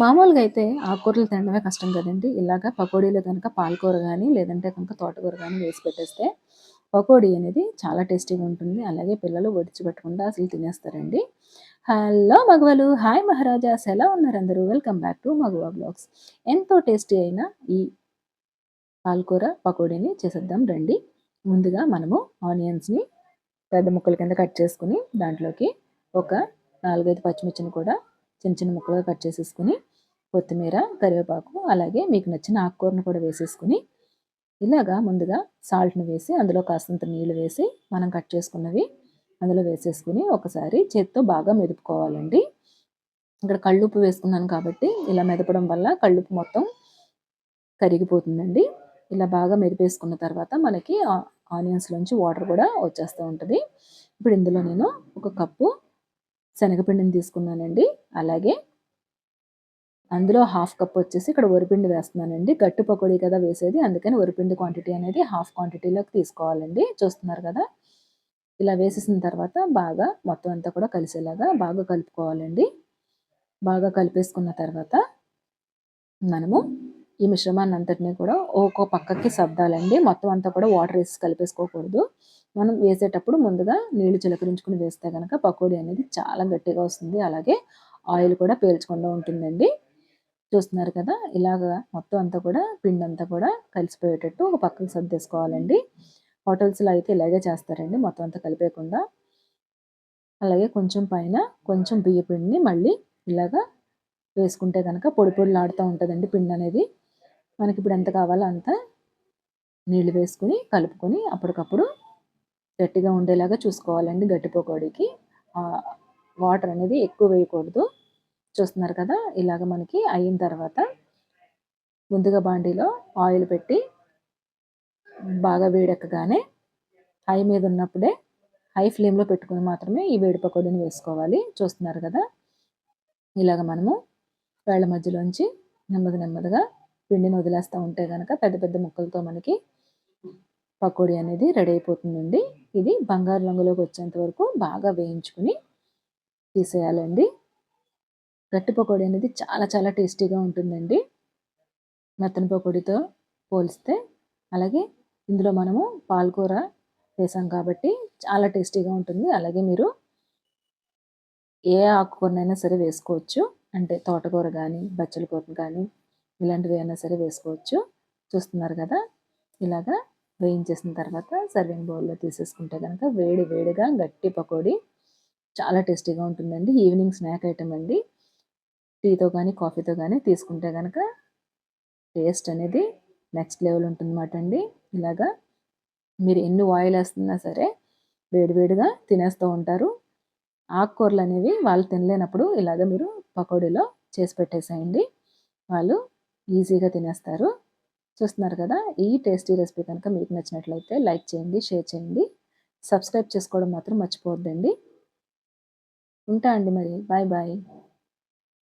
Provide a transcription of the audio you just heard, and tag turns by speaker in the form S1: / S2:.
S1: మామూలుగా అయితే ఆకుకూరలు తినడమే కష్టం కదండి ఇలాగ పకోడీలో కనుక పాలకూర కానీ లేదంటే కనుక తోటకూర కానీ వేసి పెట్టేస్తే పకోడీ అనేది చాలా టేస్టీగా ఉంటుంది అలాగే పిల్లలు ఒడిచిపెట్టకుండా అసలు తినేస్తారండి హలో మగవాళ్ళు హాయ్ మహారాజాస్ ఎలా ఉన్నారు అందరూ welcome back to Magava blogs ఎంతో టేస్టీ అయిన ఈ పాలకూర పకోడీని చేసేద్దాం రండి ముందుగా మనము ఆనియన్స్ని పెద్ద ముక్కల కింద కట్ చేసుకుని దాంట్లోకి ఒక నాలుగైదు పచ్చిమిర్చిని కూడా చిన్న చిన్న ముక్కలుగా కట్ చేసేసుకుని కొత్తిమీర కరివేపాకు అలాగే మీకు నచ్చిన ఆకుకూరను కూడా వేసేసుకుని ఇలాగా ముందుగా సాల్ట్ని వేసి అందులో కాస్తంత నీళ్ళు వేసి మనం కట్ చేసుకున్నవి అందులో వేసేసుకుని ఒకసారి చేత్తో బాగా మెదుపుకోవాలండి ఇక్కడ కళ్ళుప్పు వేసుకున్నాను కాబట్టి ఇలా మెదపడం వల్ల కళ్ళుప్పు మొత్తం కరిగిపోతుందండి ఇలా బాగా మెదిపేసుకున్న తర్వాత మనకి ఆనియన్స్లోంచి వాటర్ కూడా వచ్చేస్తూ ఉంటుంది ఇప్పుడు ఇందులో నేను ఒక కప్పు శనగపిండిని తీసుకున్నానండి అలాగే అందులో హాఫ్ కప్ వచ్చేసి ఇక్కడ వరిపిండి వేస్తున్నానండి గట్టు పకోడీ కదా వేసేది అందుకని వరిపిండి క్వాంటిటీ అనేది హాఫ్ క్వాంటిటీలోకి తీసుకోవాలండి చూస్తున్నారు కదా ఇలా వేసేసిన తర్వాత బాగా మొత్తం అంతా కూడా కలిసేలాగా బాగా కలుపుకోవాలండి బాగా కలిపేసుకున్న తర్వాత మనము ఈ మిశ్రమాన్ని అంతటినీ కూడా ఒక్కో పక్కకి సర్దాలండి మొత్తం అంతా కూడా వాటర్ వేసి కలిపేసుకోకూడదు మనం వేసేటప్పుడు ముందుగా నీళ్లు చిలకరించుకుని వేస్తే కనుక పకోడీ అనేది చాలా గట్టిగా వస్తుంది అలాగే ఆయిల్ కూడా పేల్చకుండా ఉంటుందండి చూస్తున్నారు కదా ఇలాగ మొత్తం అంతా కూడా పిండి అంతా కూడా కలిసిపోయేటట్టు ఒక పక్కకు సర్దేసుకోవాలండి హోటల్స్లో అయితే ఇలాగే చేస్తారండి మొత్తం అంతా కలిపేయకుండా అలాగే కొంచెం పైన కొంచెం బియ్య పిండిని మళ్ళీ ఇలాగా వేసుకుంటే కనుక పొడి పొడిలాడుతూ ఉంటుందండి పిండి అనేది మనకి ఇప్పుడు ఎంత కావాలో అంత నీళ్ళు వేసుకుని కలుపుకొని అప్పటికప్పుడు గట్టిగా ఉండేలాగా చూసుకోవాలండి గట్టి పకోడీకి వాటర్ అనేది ఎక్కువ వేయకూడదు చూస్తున్నారు కదా ఇలాగ మనకి అయిన తర్వాత ముందుగా బాండీలో ఆయిల్ పెట్టి బాగా వేడెక్కగానే హై మీద ఉన్నప్పుడే హై ఫ్లేమ్లో పెట్టుకుని మాత్రమే ఈ వేడి పకోడీని వేసుకోవాలి చూస్తున్నారు కదా ఇలాగ మనము వేళ్ళ మధ్యలోంచి నెమ్మది నెమ్మదిగా పిండిని వదిలేస్తూ ఉంటే కనుక పెద్ద పెద్ద ముక్కలతో మనకి పకోడీ అనేది రెడీ అయిపోతుందండి ఇది బంగారు రంగులోకి వచ్చేంత వరకు బాగా వేయించుకుని తీసేయాలండి గట్టి పకోడీ అనేది చాలా చాలా టేస్టీగా ఉంటుందండి మెత్తని పకోడీతో పోలిస్తే అలాగే ఇందులో మనము పాలకూర వేసాం కాబట్టి చాలా టేస్టీగా ఉంటుంది అలాగే మీరు ఏ ఆకుకూరనైనా సరే వేసుకోవచ్చు అంటే తోటకూర కానీ బచ్చల కూర కానీ ఇలాంటివి అయినా సరే వేసుకోవచ్చు చూస్తున్నారు కదా ఇలాగా వేయించేసిన తర్వాత సర్వింగ్ బౌల్లో తీసేసుకుంటే కనుక వేడి వేడిగా గట్టి పకోడీ చాలా టేస్టీగా ఉంటుందండి ఈవినింగ్ స్నాక్ ఐటమ్ అండి టీతో కానీ కాఫీతో కానీ తీసుకుంటే కనుక టేస్ట్ అనేది నెక్స్ట్ లెవెల్ ఉంటుందన్నమాట అండి ఇలాగా మీరు ఎన్ని ఆయిల్ వేస్తున్నా సరే వేడివేడిగా తినేస్తూ ఉంటారు ఆకుకూరలు అనేవి వాళ్ళు తినలేనప్పుడు ఇలాగ మీరు పకోడీలో చేసి పెట్టేసేయండి వాళ్ళు ఈజీగా తినేస్తారు చూస్తున్నారు కదా ఈ టేస్టీ రెసిపీ కనుక మీకు నచ్చినట్లయితే లైక్ చేయండి షేర్ చేయండి సబ్స్క్రైబ్ చేసుకోవడం మాత్రం మర్చిపోవద్దండి ఉంటా అండి మరి బాయ్ బాయ్